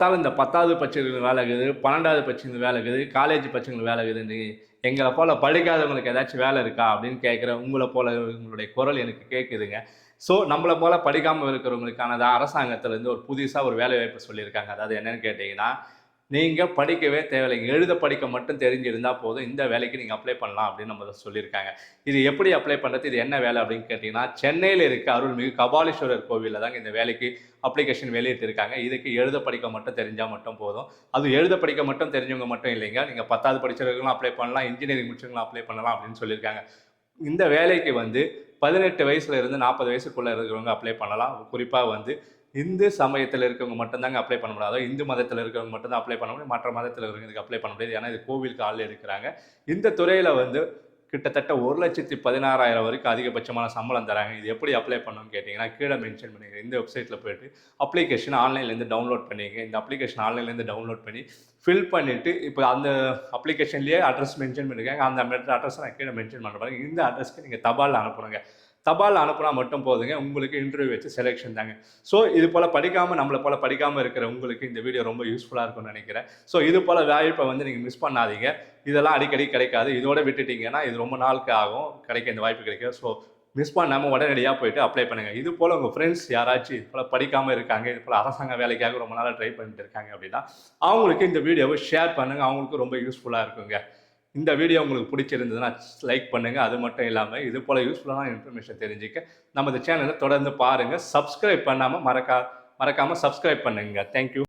Sir இந்த பத்தாவது பட்சங்களுக்கு வேலை இருக்குது பன்னெண்டாவது பட்சங்களுக்கு வேலை இருக்குது காலேஜ் பட்சங்களுக்கு வேலை இருக்குதுன்னு எங்களை போல் படிக்காதவங்களுக்கு ஏதாச்சும் வேலை இருக்கா அப்படின்னு கேட்குற உங்களை போல உங்களுடைய குரல் எனக்கு கேட்குதுங்க. ஸோ நம்மளை போல் படிக்காமல் இருக்கிறவங்களுக்கானது அரசாங்கத்திலேருந்து ஒரு புதுசாக ஒரு வேலை வாய்ப்பு சொல்லியிருக்காங்க. அதாவது என்னென்னு கேட்டிங்கன்னா நீங்கள் படிக்கவே தேவையில்லைங்க எழுத படிக்க மட்டும் தெரிஞ்சிருந்தால் போதும். இந்த வேலைக்கு நீங்கள் அப்ளை பண்ணலாம் அப்படின்னு நம்ம சொல்லியிருக்காங்க. இது எப்படி அப்ளை பண்ணுறது இது என்ன வேலை அப்படின்னு கேட்டிங்கன்னா சென்னையில் இருக்க அருள்மிகு கபாலீஸ்வரர் கோவிலில் தாங்க இந்த வேலைக்கு அப்ளிகேஷன் வெளியிட்டிருக்காங்க. இதுக்கு எழுத படிக்க மட்டும் தெரிஞ்சால் மட்டும் போதும். அது எழுத படிக்க மட்டும் தெரிஞ்சவங்க மட்டும் இல்லைங்க. நீங்கள் பத்தாவது படிச்சவர்களும் அப்ளை பண்ணலாம். இன்ஜினியரிங் முடிச்சவங்களும் அப்ளை பண்ணலாம் அப்படின்னு சொல்லியிருக்காங்க. இந்த வேலைக்கு வந்து பதினெட்டு வயசுல இருந்து நாற்பது வயசுக்குள்ளே இருக்கிறவங்க அப்ளை பண்ணலாம். குறிப்பாக வந்து இந்து சமயத்தில் இருக்கவங்க மட்டும்தாங்க அப்ளை பண்ண முடியாது அதாவது இந்து மதத்தில் இருக்கிறவங்க மட்டும்தான் அப்ளை பண்ண முடியும். மற்ற மதத்தில் இருக்கிறவங்களுக்கு அப்ளை பண்ண முடியாது. ஏன்னா இது கோவிலுக்கு ஆள் இருக்கிறாங்க. இந்த துறையில் வந்து கிட்டத்தட்ட ஒரு லட்சத்தி பதினாறாயிரம் வரைக்கும் அதிகபட்சமான சம்பளம் தராங்க. இது எப்படி அப்ளை பண்ணணும்னு கேட்டிங்கன்னா கீழே மென்ஷன் பண்ணிங்க இந்த வெப்சைட்டில் போயிட்டு அப்ளிகேஷன் ஆன்லைன்லேருந்து டவுன்லோட் பண்ணிங்க. இந்த அப்ளிகேஷன் ஆன்லைன்லேருந்து டவுன்லோட் பண்ணி ஃபில் பண்ணிவிட்டு இப்போ அந்த அப்ளிகேஷன்லேயே அட்ரஸ் மென்ஷன் பண்ணியிருக்காங்க அந்த அட்ரஸ் நான் கீழே மென்ஷன் பண்ண பாருங்க. இந்த அட்ரஸ்க்கு நீங்கள் தபாலில் அனுப்புணுங்க. தபால் அனுப்புனா மட்டும் போதுங்க. உங்களுக்கு இன்டர்வியூ வச்சு செலெக்ஷன் தாங்க. ஸோ இது போல் படிக்காமல் நம்மளை போல் படிக்காமல் இருக்கிற உங்களுக்கு இந்த வீடியோ ரொம்ப யூஸ்ஃபுல்லாக இருக்கும்னு நினைக்கிறேன். ஸோ இது போல் வாய்ப்பை வந்து நீங்கள் மிஸ் பண்ணாதீங்க. இதெல்லாம் அடிக்கடி கிடைக்காது. இதோட விட்டுட்டீங்கன்னா இது ரொம்ப நாளுக்கு ஆகும். கிடைக்க இந்த வாய்ப்பு கிடைக்கும் ஸோ மிஸ் பண்ணாமல் உடனடியாக போயிட்டு அப்ளை பண்ணுங்கள் இது போல் உங்கள் ஃப்ரெண்ட்ஸ் யாராச்சும் இது போல் படிக்காமல் இருக்காங்க இது போல் அரசாங்க வேலைக்காக ரொம்ப நாளாக ட்ரை பண்ணிட்டு இருக்காங்க அப்படின்னா அவங்களுக்கு இந்த வீடியோவை ஷேர் பண்ணுங்கள் அவங்களுக்கு ரொம்ப யூஸ்ஃபுல்லாக இருக்குங்க. இந்த வீடியோ உங்களுக்கு பிடிச்சிருந்ததுன்னா லைக் பண்ணுங்கள் அது மட்டும் இல்லாமல் இது போல் யூஸ்ஃபுல்லான இன்ஃபர்மேஷன் தெரிஞ்சுக்க நமது சேனலை தொடர்ந்து பாருங்கள் சப்ஸ்கிரைப் பண்ணாமல் மறக்கா மறக்காமல் சப்ஸ்கிரைப் பண்ணுங்கள் தேங்க்யூ